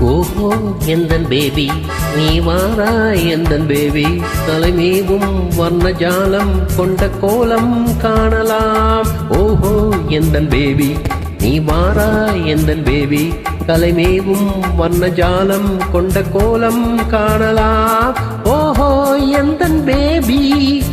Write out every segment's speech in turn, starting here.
ஓஹோ எந்தன் பேபி? நீ வாரா எந்தன் பேபி? தலைமேவும் வர்ண ஜாலம் கொண்ட கோலம் காணலாம். ஓஹோ எந்தன் பேபி? நீ வாராய் எந்தன் பேபி? தலைமேவும் வர்ண ஜாலம் கொண்ட கோலம் காணலாம். ஓஹோ எந்தன் பேபி?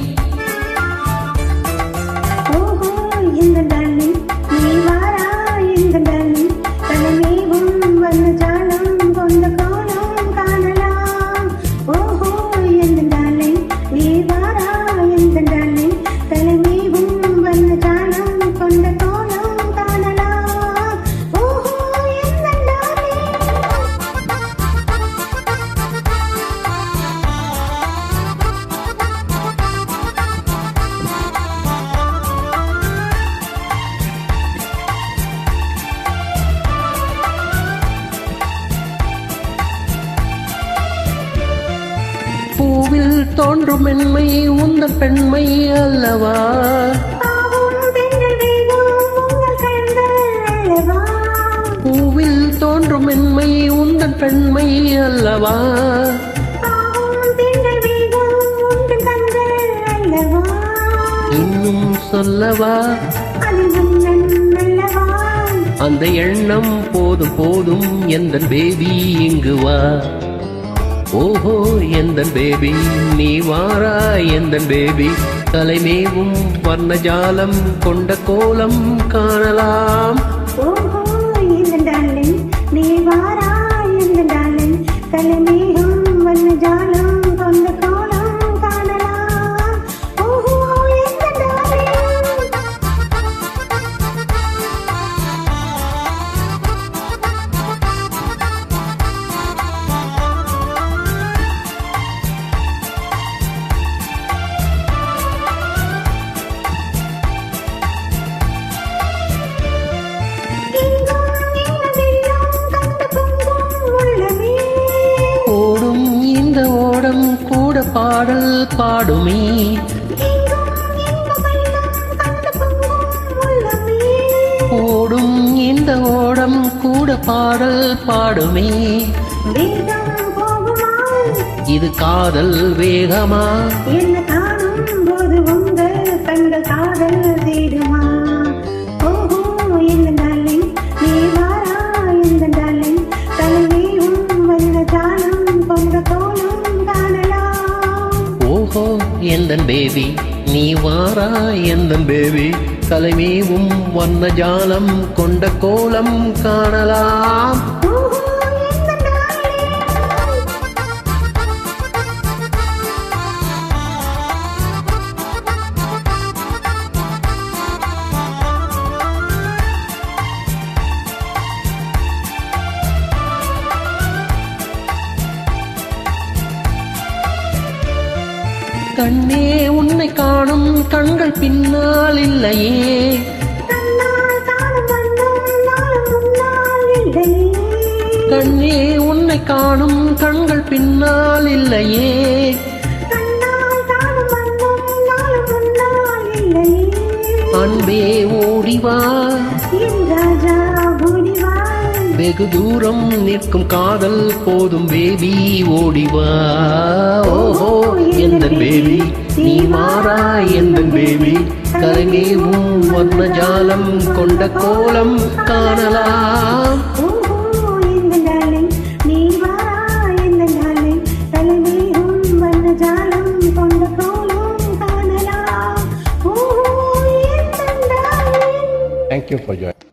தோன்றும் மென்மை உந்தன் பெண்மை அல்லவா? பூவில் தோன்றும் மென்மை உந்தன் பெண்மை அல்லவா? இன்னும் சொல்லவா? அந்த எண்ணம் போதும் போதும் எந்த பேபி இங்கு வா. ஓஹோ எந்தன் பேபி நீ வாரா எந்தன் பேபி தலைமேவும் வர்ணஜாலம் கொண்ட கோலம் காணலாம். ஓஹோ இந்த நீ வாரா பாடல் பாடுமே. ஓடும் இந்த ஓடம் கூட பாடல் பாடுமே. இது காதல் வேகமா? என்ன காணும் போது உங்கள் கண்கள் காதல் தேடுமா எந்தன் பேபி? நீ வாரா எந்தன் பேபி? தலைமேவும் வண்ண ஜாலம் கொண்ட கோலம் காணலாம். கண்ணே உன்னை காணும் கண்கள் பின்னால் இல்லையே. கண்ணே உன்னை காணும் கண்கள் பின்னால் இல்லையே. அன்பே ஓடிவா வெகு தூரம் நிற்கும் காதல் போதும் பேபி ஓடிவா ஓஹோ எந்தன் பேபி? நீ மாறா எந்தன் பேபி? தலைமேவும் வர்ண ஜாலம் கொண்ட கோலம் காணலாம். Thank you for joining.